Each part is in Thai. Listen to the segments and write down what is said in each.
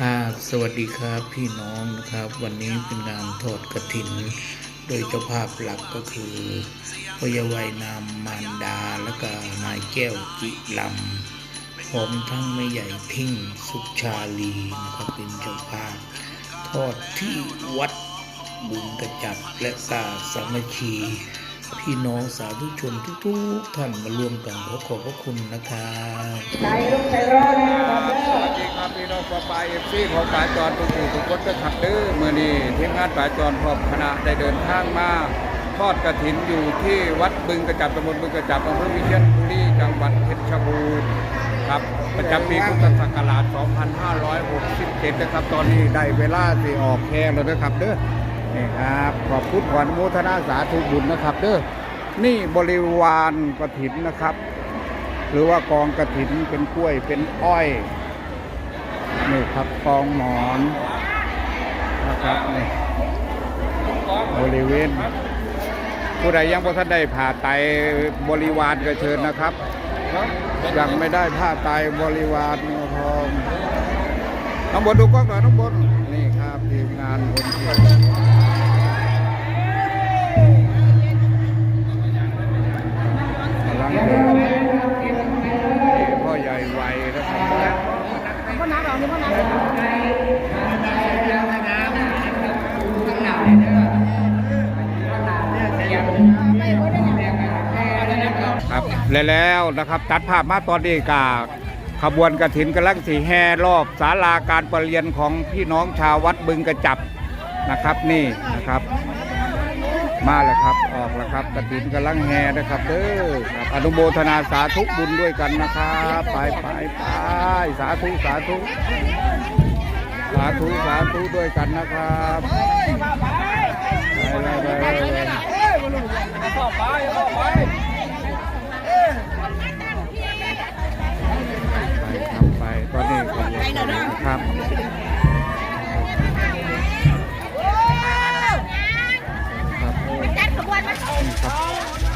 ครับสวัสดีครับพี่น้องนะครับ วันนี้เป็นงานทอดกระถิน โดยเจ้าภาพหลักก็คือพยาวัยนามมารดาและก็นายแก้วจิลำพร้อมทั้งแม่ใหญ่ทิ้งสุชาลีนะครับเป็นเจ้าภาพ ทอดที่วัดบุญกระจับและกาสามัคคี พี่น้องสาธุชนทุกๆท่านมารวมกันขอขอบพระคุณนะครับสวัสดีครับพี่น้องปลายเอฟซีของป่าจรทุกผู้ทุกคนด้วยครับเด้อเมื่อนี้ทีมงานป่าจรพร้อมคณะได้เดินทางมาทอดกระถินอยู่ที่วัดบึงกระจับตำบลบึงกระจับอำเภอวิเชียรบุรีจังหวัดเพชรบูรณ์ครับประจำปีพุทธศักราช 2567 นะครับ ตอนนี้ได้เวลาสิออกแค่แล้วนะครับเด้อ นี่ครับขอบคุณขวัญโมทนาสาธุบุญนะครับเด้อนี่บริวารกระถินนะครับ หรือว่ากองกระถินเป็นกล้วยเป็นอ้อยนี่ครับกองหมอนนะครับนี่บริเวณ ผู้ใดยังบ่ทันได้ผ่าไตบริวารก็เชิญนะครับยังไม่ได้ผ้าไตบริวารมือทองน้องบนดูกล้องหน่อยน้องบนนี่ครับทีมงานคนเที่ยว พ่อใหญ่ไวนะครับพ่อน้าเรานี่พ่อน้าเราครับและแล้วนะครับ ตัดภาพมาตอนนี้กาขบวนกระถินกำลังสีแห่รอบศาลาการประเรียนของพี่น้องชาววัดบึงกระจับนะครับนี่นะครับ มาแล้วครับ ออกแล้วครับกระถินกำลังแห่นะครับเด้อครับอนุโมทนาสาธุบุญด้วยกันนะครับไปไปไปสาธุสาธุสาธุสาธุด้วยกันนะครับไปเลยไปเลยไปครับไปตอนนี้ขบวนครับครับ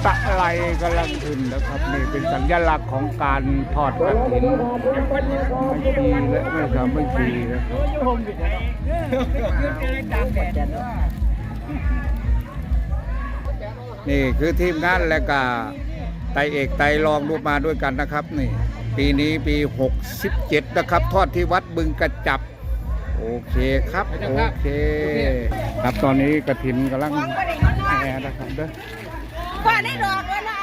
ตะไลกำลังขึ้นนะครับนี่เป็นสัญลักษณ์ของการทอดกระถินไม่ชีและไม่สามัคคีนะครับนี่คือทีมงานและก็ไตเอกไตรองรูปมาด้วยกันนะครับ นี่ ปีนี้ปี 67 นะครับ ทอดที่วัดบึงกระจับโอเคครับ โอเค ครับตอนนี้กระถินกำลังแห่นะครับเด้อ พ่อได้ดอกแล้วนะ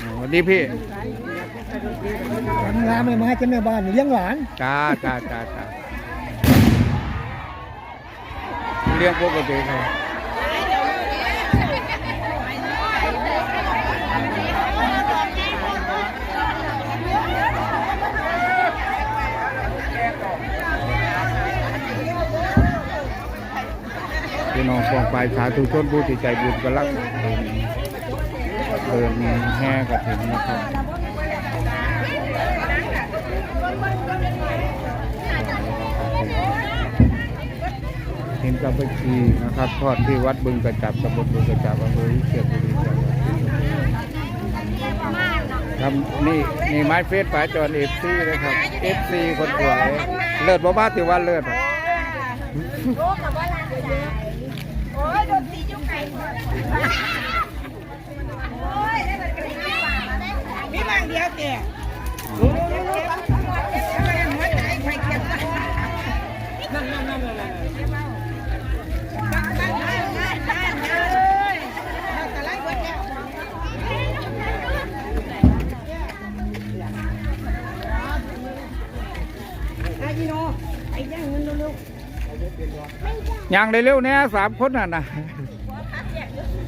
สวัสดีพี่งานไม่มาจะแม่บ้านเลี้ยงหลานจ้าจ้าจ้าจ้าเรื่องปกติครั น้องฟองไปสาธุชนผู้ที่ใจบุญกำลังเดินเดินแห่กระถิ่นนะครับเห็นกับไปชีนะครับ ทอดที่วัดบึงกระจับตำบลบึงกระจับอำเภอวิเชียรบุรีจังหวัดเพชรบูรณ์ครับนี่นี่ไม้เฟสป่าจอนเอฟซีนะครับเอฟซีคนสวยเลิศบ่บ้าติว่าเลิศอะโอ้กับว่า มีบางเดียวเตี่ยหัวใจไฟเขียวนั่นนั่นนั่นนั่นนั่นเลยแต่ไรเบิดแล้วไอ้พี่โนไอ้ย่างเร็วยังได้เร็วเนี่ยสามคนน่ะนะ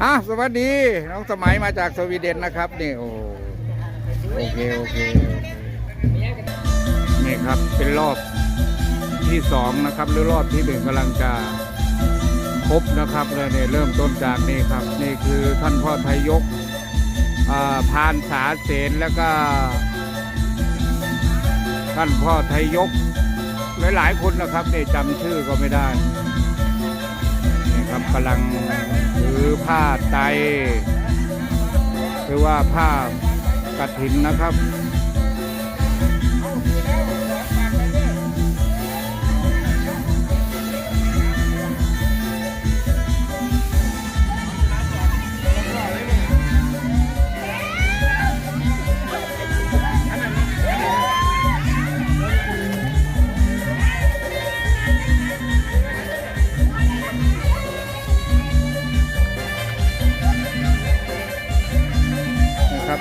อะสวัสดีน้องสมัยมาจากสวีเดนนะครับนี่โอ้โอเคโอเคนี่ครับเป็นรอบที่สองนะครับ หรือรอบที่หนึ่งกำลังจะครบนะครับเลยเนี่ยเริ่มต้นจากนี่ครับ นี่คือท่านพ่อไทยยกอ่าพานสาเสนแล้วก็ ท่านพ่อไทยยกหลายๆคนนะครับเนี่ยจำชื่อก็ไม่ได้ ครับกำลังถือผ้าไตหรือว่าผ้ากระถินนะครับ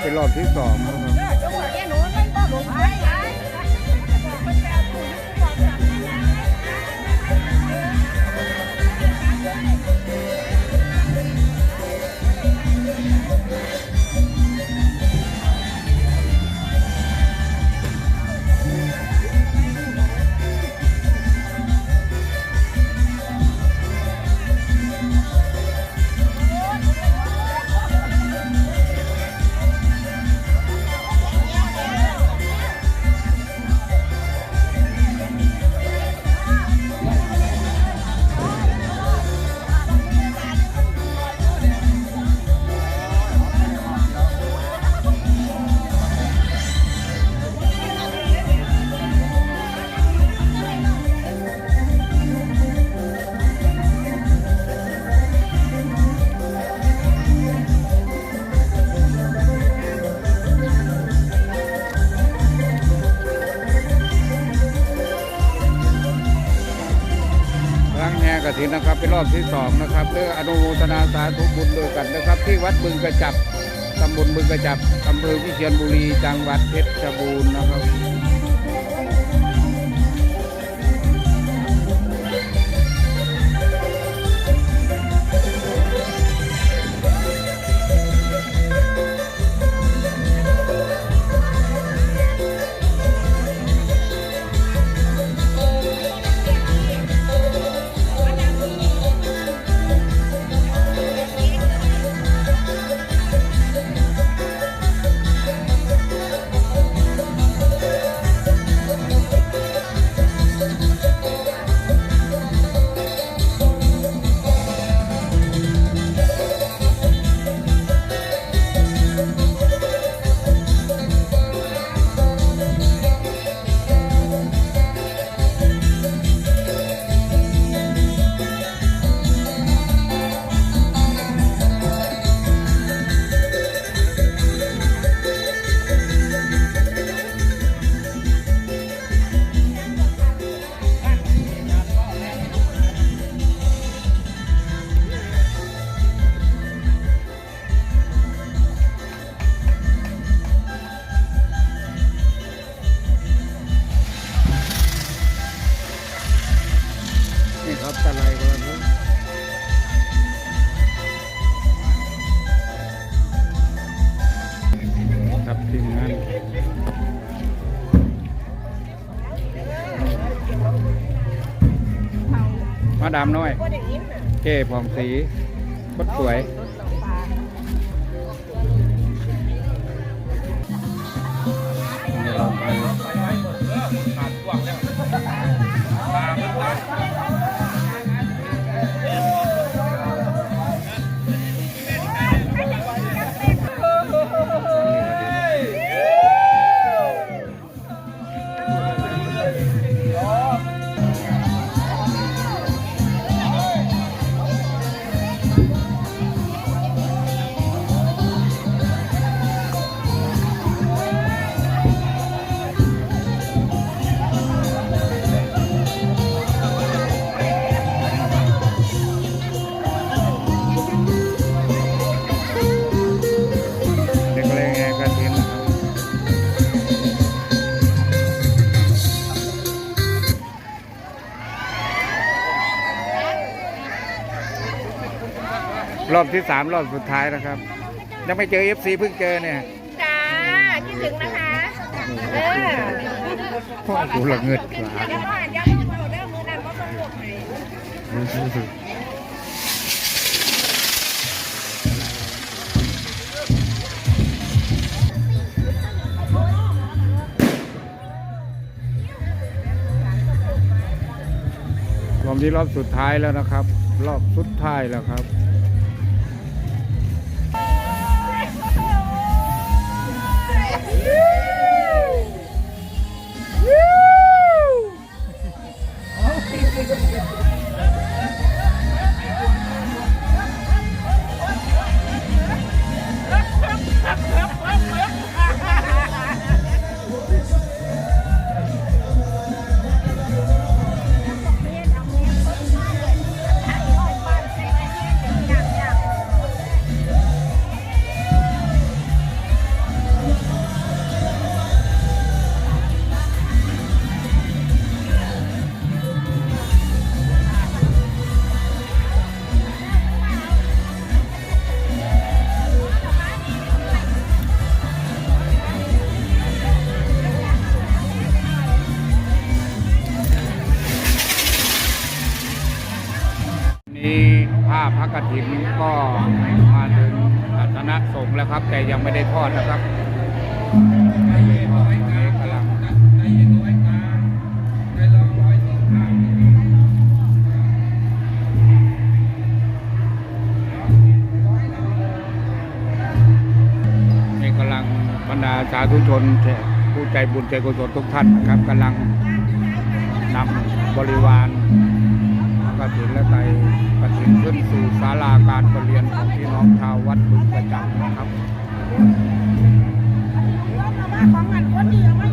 เป็นรอบที่สองครับ ถินนะครับ เป็นรอบที่สองนะครับเรื่องอนุโมทนาสาธุบุญด้วยกันนะครับ ที่วัดบึงกระจับตำบลบึงกระจับอำเภอวิเชียรบุรีจังหวัดเพชรบูรณ์นะครับ มาดามน้อยเก้ผ่องสีคดสวยเรอบที่สามรอบสุดท้ายนะครับ ยังไม่เจอเอฟซีเพิ่งเจอเนี่ยจ้าคิดถึงนะคะเออพ่อกูละเงิดกว่าเดี๋ยวก่อนเดี๋ยวเอาเด้อมือนั้นก็ต้องหลบให้รอบนี้รอบสุดท้ายแล้วนะครับ รอบสุดท้ายแล้วครับ แต่ยังไม่ได้ทอดนะครับตอนนี้กำลังนี่กำลังบรรดาสาธุชนผู้ใจบุญใจกุศลทุกท่านนะครับกำลังนำบริวารกระถินและไตกระถินขึ้นสู่ศาลาการประเรียนของพี่น้องชาววัดบึงประจักษ์นะครับ ของมันคนเดียวไม่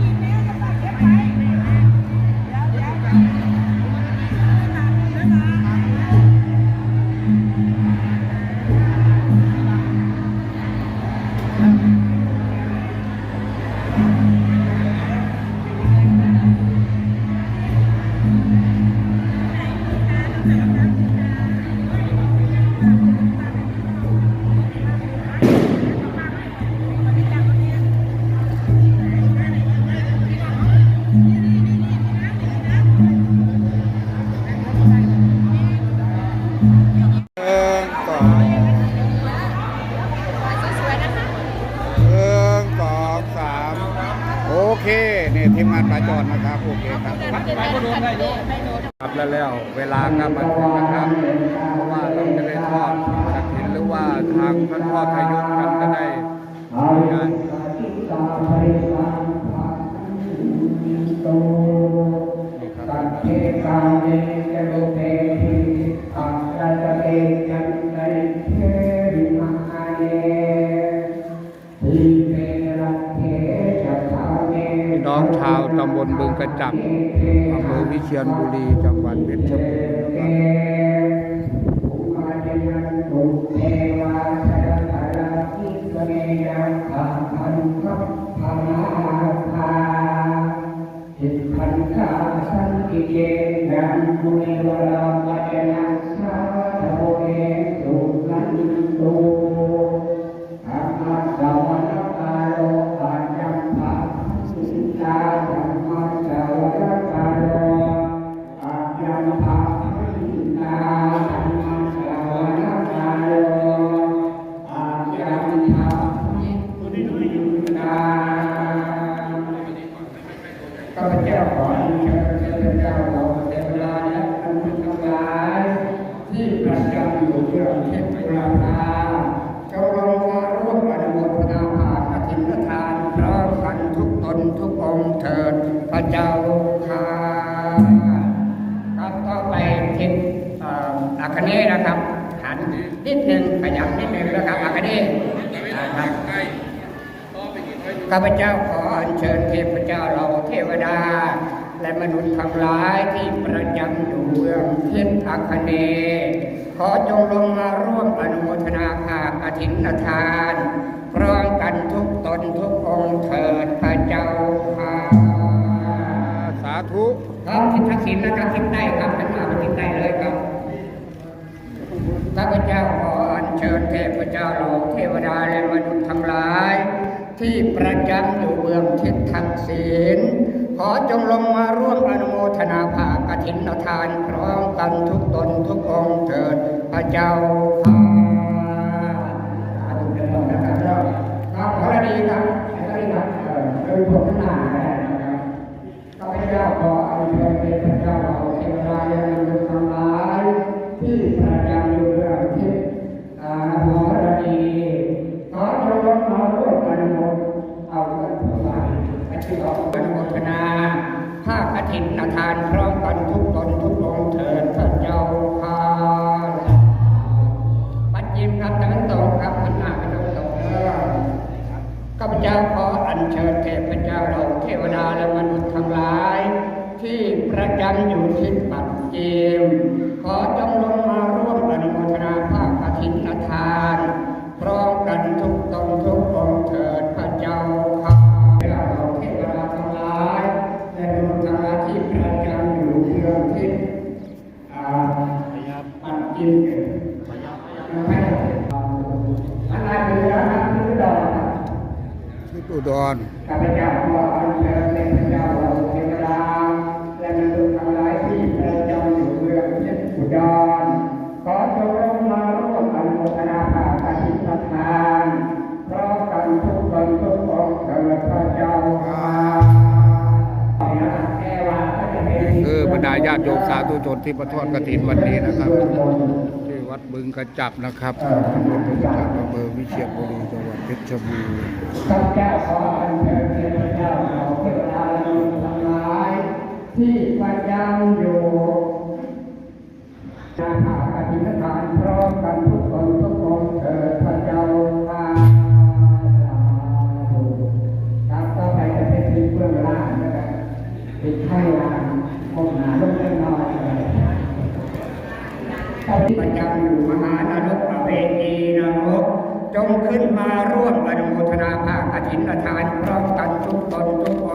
ชียงบุรีจังหวัดเพชรบุรณ์นะครับจิตพันธาสันติเกนันมุนิวราปัจนัง คเนย์นะครับ หันนิดหนึ่งขยับนิดหนึ่งนะครับอาคเนนะครับข้าพเจ้าขออัญเชิญเทพเจ้าเราเทวดา และมนุษย์ทั้งหลายที่ประจำอยู่เบื้องทิศอัคเน ขอจงลงมาร่วมอนุโมทนาภาคอธินทานพร้อมกันทุกตนทุกองเถิดพระเจ้าค่ะสาธุครับทิศทักษิณนะครับทิศใต้ครับเป็นมาทิศใต้เลย ข้าพเจ้าขออัญเชิญเทพเจ้าเหล่าเทวดาและมนุษย์ทั้งหลาย ที่ประจำอยู่เบื้องทิศทักษิณขอจงลงมาร่วมอนุโมทนาภาคกฐินทานพร้อมกันทุกตนทุกองเถิดพระเจ้าค่ะสาธุเถิดนะครับครับขอดีครับขอดีครับเออเป็นผมหนานะครับข้าพเจ้าขออัญเชิญเทพเจ้าเหล่าเทวดาและมนุษย์ทั้งหลายที่ประจำอยู่ ร่วมอนุโมทเอาเงินถวายพระเจ้าอนุโมทนาภาคกฐินทา อุดรข้าพเจ้าขออัญเชิญเทพเจ้าเหล่าเทวดาและมนุษย์ทั้งหลายที่ประจำอยู่เมืองเทพอุดรขอจงลงมาร่วมอนุโมทนาภาคทินทานพร้อมกันทุกคนทุกองค์เถิดพระเจ้าค่ะคือบรรดาญาติโยมสาธุชนที่ประทอดกฐินวันนี้นะครับที่วัดบึงกระจับนะครับตำบลบึงกระจับอำเภอวิเชียรบุรีจัง เพชรบูรณ์ข้าพเจ้าขออัญเชิญเทพเจ้าเหล่าเทวดาและมนุษย์ทั้งหลาย ที่ประจำอยู่นาภาคทินฐานพร้อมกันทุก ขึ้นมาร่วมอนุโมทนาภาคกฐินทานพร้อมกันทุกตนทุกค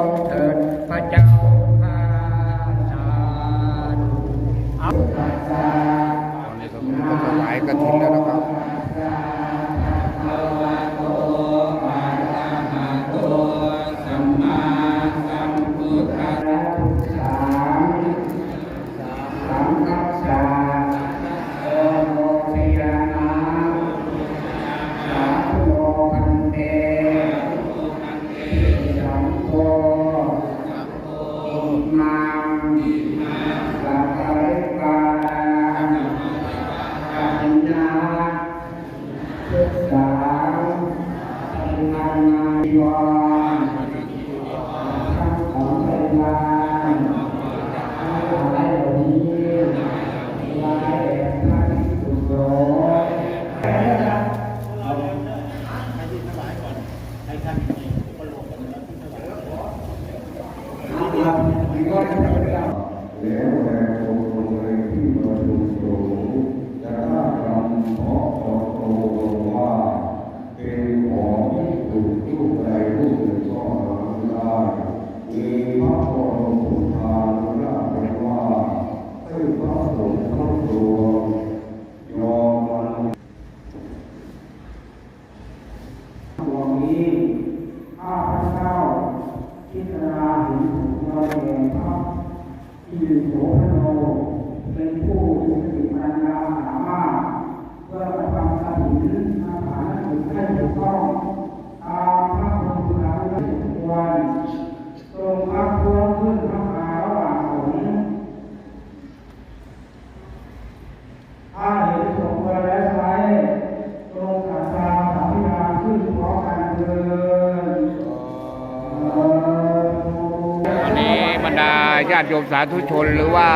สาธุชนหรือว่า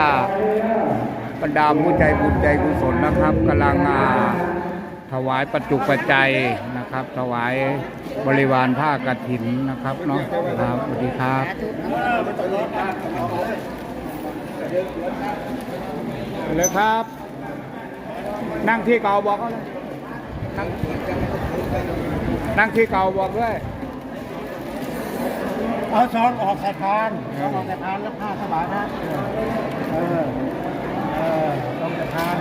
บรรดาผู้ใจบุญใจกุศลนะครับกำลังอ่าถวายปัจจุปัจจัยนะครับ ถวายบริวารผ้ากฐินนะครับเนาะครับสวัสดีครับเลยครับ นั่งที่เก่าบอกเขาเลยนั่งนั่งที่เก่าบอกด้วย เอาซองออกสายพานซองออกสายพานแล้วผ้าสบายนะเออเออลงสายพาน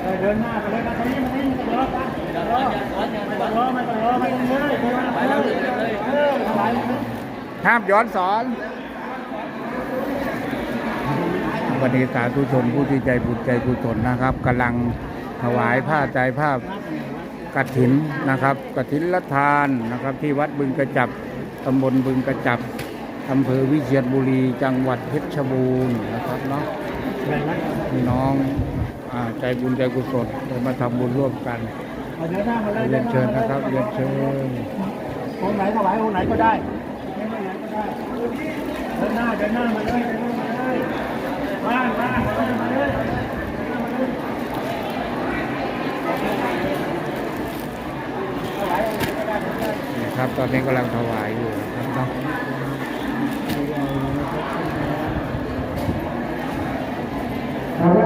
เออเดินหน้าไปเลยนะตอนนี้มันไม่มีกระโดดกันกระโดดไม่ต้องรอไม่ต้องรอไม่ต้องเลยไปแล้วเลยเออไปแล้วห้ามย้อนสอนวันนี้สาธุชนผู้ที่ใจบุญใจกุศลนะครับกำลังถวายผ้าใจผ้า กฐินนะครับกฐินละทานนะครับ ที่วัดบึงกระจับตำบลบึงกระจับอำเภอวิเชียรบุรีจังหวัดเพชรบูรณ์นะครับเนาะพี่น้องอใจบุญใจกุศลได้มาทำบุญร่วมกันเรียนเชิญนะครับเรียนเชิญองไหนถวายองไหนก็ได้เดินหน้าเดินหน้ามาเลยเดินหน้ามาเลยมามามาเลย ครับ ตอนนี้กำลังถวายอยู่นะครับครับ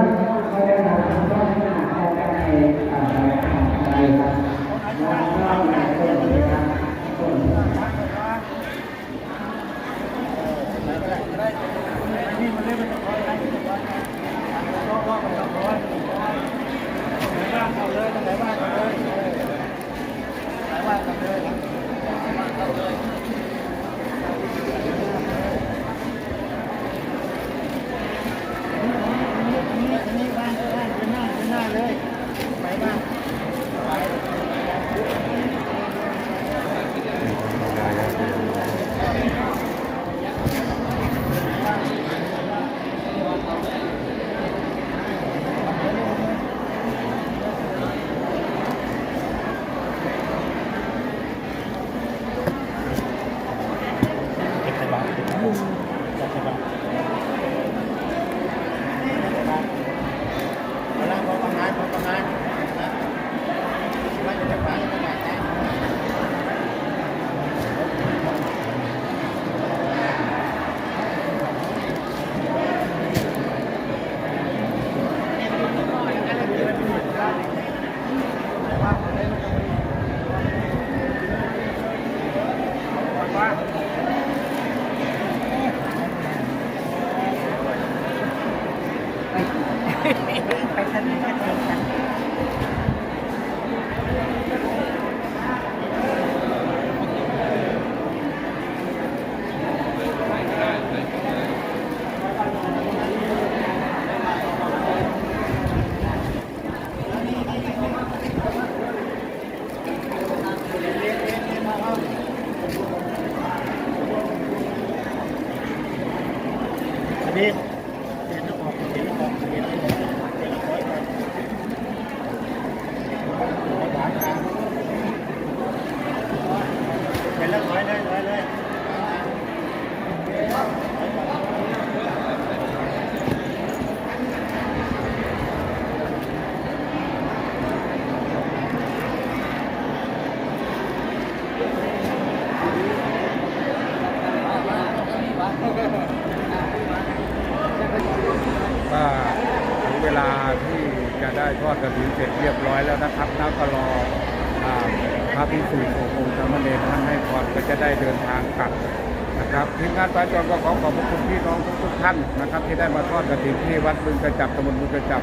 ที่วัดบึงกระจับตำบลบึงกระจับ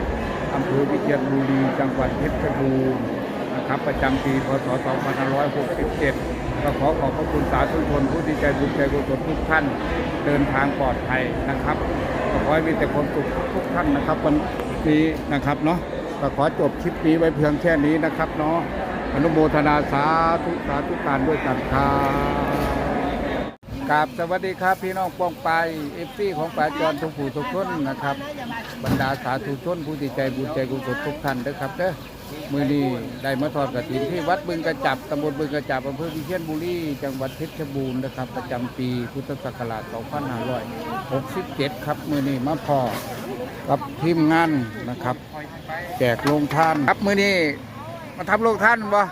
อำเภอวิเชียรบุรี จังหวัดเพชรบูรณ์นะครับประจำปีพศ 2567 ก็ขอขอบพระคุณสาธุชนผู้ที่ใจบุญใจกุศลทุกท่านเดินทางปลอดภัยนะครับก็ขอให้มีแต่ความสุขทุกท่านนะครับวันนี้นะครับเนาะก็ขอจบคลิปนี้ไว้เพียงแค่นี้นะครับเนาะอนุโมทนาสาธุสาธุการด้วยกันครับ กราบสวัสดีครับพี่น้องปองไปเอฟซีของป่าจรทุกผู้ทุกคนนะครับ บรรดาสาธุชนผู้ที่ใจบุญใจกุศลทุกท่านนะครับเด้อมือนี้ได้มาทอดกระถินที่วัดบึงกระจับตำบลบึงกระจับอำเภอวิเชียรบุรีจังหวัดเพชรบูรณ์นะครับ ประจำปีพุทธศักราช 2567 ครับ มือนี้มาพอกับทีมงานนะครับ แจกโรงทานครับมือนี้มาทำโรงทานบ่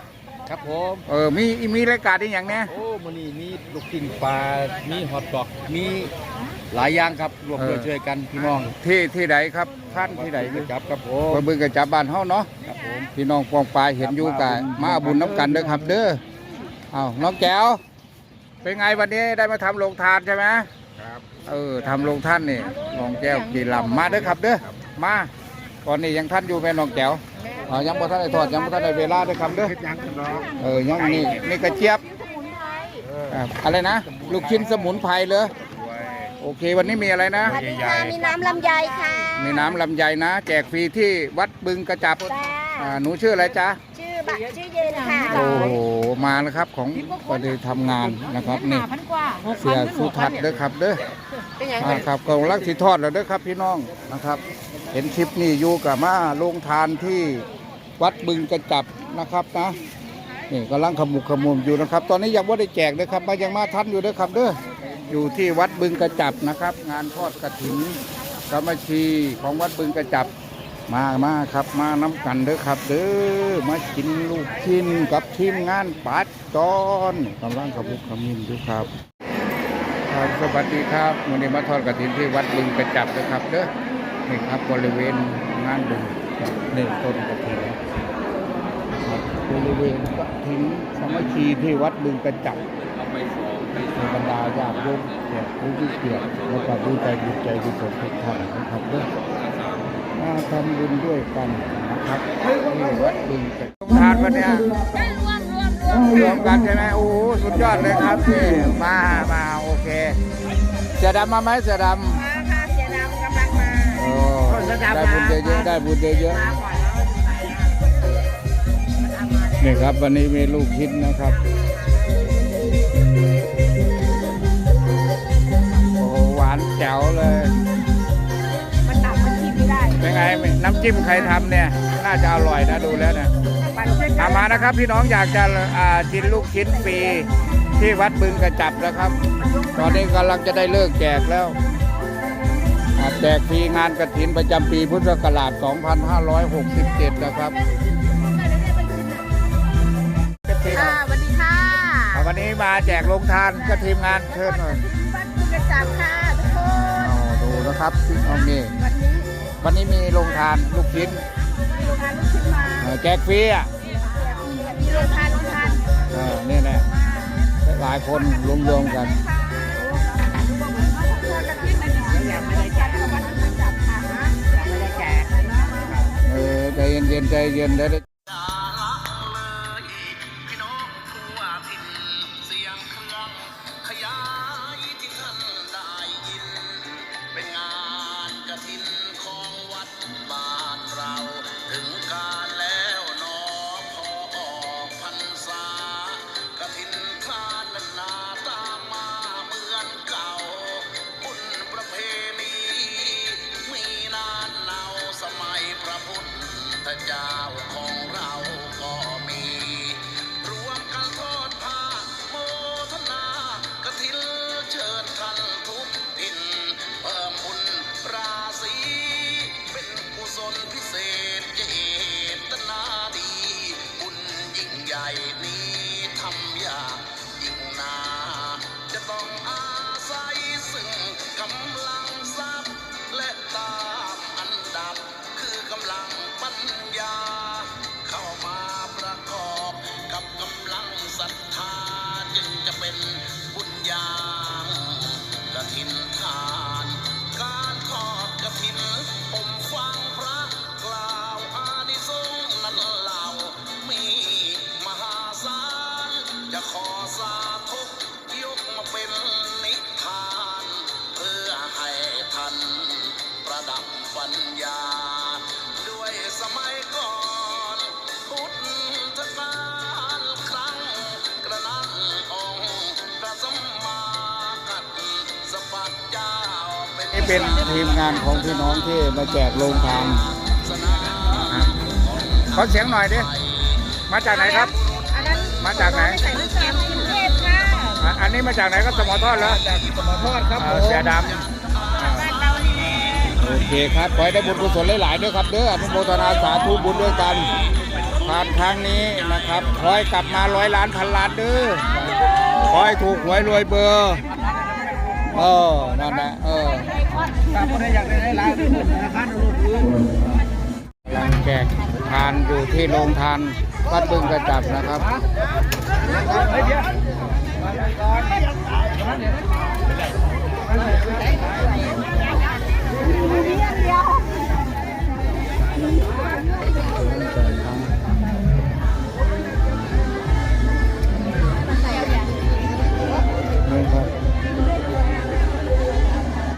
ครับผมเออมีมีรายการที่อย่างเนี้ยโอ้มันนี่มีลูกชิ้นปลา มีฮอทดอก มีหลายอย่างครับรวมด้วยช่วยกันพี่น้องที่ที่ไหนครับท่านที่ไหนไปจับครับผอำมเภอบึงกระจับบ้านเฮาเนาะครับผมพี่น้องปองปลายเห็นอยู่กันมาเอาบุญน้ำกันเด้อครับ เด้อเอาน้องแก้วเป็นไงวันนี้ได้มาทำโรงทานใช่ไหมครับเออทำโรงท่านนี่น้องแก้วกี่ลำมาเด้อครับเด้อมาตอนนี้ยังท่านอยู่แม่น้องแก้วเออยังบ่ท่านได้ทอดยังบ่ท่านได้เวลาเด้อครับเด้อยังกันเนาะเออยังนี่นี่กระเจี๊ยบอะอะไรนะ ลูกชิ้นสมุนไพรเลยโอเค วันนี้มีอะไรนะ สวัสดีค่ะมีน้ำลำไยค่ะ มีน้ำลำไยนะ แจกฟรีที่วัดบึงกระจับจ้าอ่าหนูชื่ออะไรจ๊ะ ชื่อบัตรชื่อเย็นค่ะ โอ้โห มาแล้วครับของก็ได้ทำงานนะครับนี่พันกว่าเสียสุทัศน์เด้อครับเด้อเป็นไงอ่าครับกองรักสีทอดแล้วเด้อครับพี่น้องนะครับ เห็นคลิปนี้อยู่กับมาลงทานที่ วัดบึงกระจับนะครับนะนี่กำลังขมุกขมุมอยู่นะครับ ตอนนี้ยังว่าได้แจกเลยครับมายังมาทันอยู่เด้อครับเด้ออยู่ที่วัดบึงกระจับนะครับ งานทอดกระถิ่นสามัคคีของวัดบึงกระจับมามาครับมาน้ำกันเด้อครับเด้อมากินลูกชิ้นกับทีมงานปัดจอนกำลังขบุกขมินอยู่ครับครับสวัสดีครับวันนี้มาทอดกระถินที่วัดบึงกระจับนะครับเด้อนี่ครับบริเวณ งานบึงหนึ่งต้นกระถินครับบริเวณกระถินสมัคคีที่วัดบึงกระจับในบรรดาญาติโยมแขกผู้ที่เกียรติและก็ผู้ใจบุญใจกุศลทุกท่านนะครับด้อมาทำบุญด้วยกันนะครับที่วัดบึงกันทานวันนี้รวมกันใช่ไหมโอ้สุดยอดเลยครับนี่มามาโอเคเสือดำมาไหมเสือดม อ้ได้บุญเยอะๆได้บุญเยอะมาก่อนแล้วๆนี่ครับ วันนี้มีลูกคิดนะครับ โอ้โหหวานแจ๋วเลย มันตับมันชิมไม่ได้เป็นไง น้ำจิ้มใครทำเนี่ย น่าจะอร่อยนะดูแล้วเนี่ยปั่นช่วยกัเอานมานะครับ พี่น้องอยากจะอ่ากินลูกชิ้นฟรีที่วัดบึงกระจับนะครับ ตอนนี้กำลังจะได้เลิกแจกแล้วอ่า แจกฟรีงานกระถินประจำปีพุทธศักราช 2567 นะครับค่ะสวัสดีค่ะอ่าวันนี้มาแจกโรงทานก็ทีมงานเชิญหน่อยบ้านคุณกระจับค่ะทุกคนเอาดูนะครับพี่น้องนี่วันนี้วันนี้มีโรงทานลูกชิ้นมีโรงทานลูกชิ้นมาเอ่อแจกฟรีอะมีโรงทานโรงทานเออนี่แหละหลายคนรวมๆกัน ใจ เป็นทีมงานของพี่น้องที่มาแจกโรงทานครับขอเสียงหน่อยดิ มาจากไหนครับ อันนั้นมาจากไหน ใส่ลูกแกมกรุงเทพค่ะอะอันนี้มาจากไหนก็สมอทอดแล้วจากสมอทอดครับเอ่ผอมเสียดำบ้านเรานี่แหละโอเคครับขอให้ได้บุญกุศลหลายๆด้วยครับเด้ออนุโมทนาสาธุบุญด้วยกันผ่านครั้งนี้นะครับขอให้กลับมาร้อยล้านพันล้านเด้อขอให้ถูกหวยรวยเบอร์ เออ นั่นแหละ เออตามคนได้อยากได้หลายราคาดูดูหลังแจกทานอยู่ที่โรงทานวัดบึงกระจับนะครับเดี๋ยว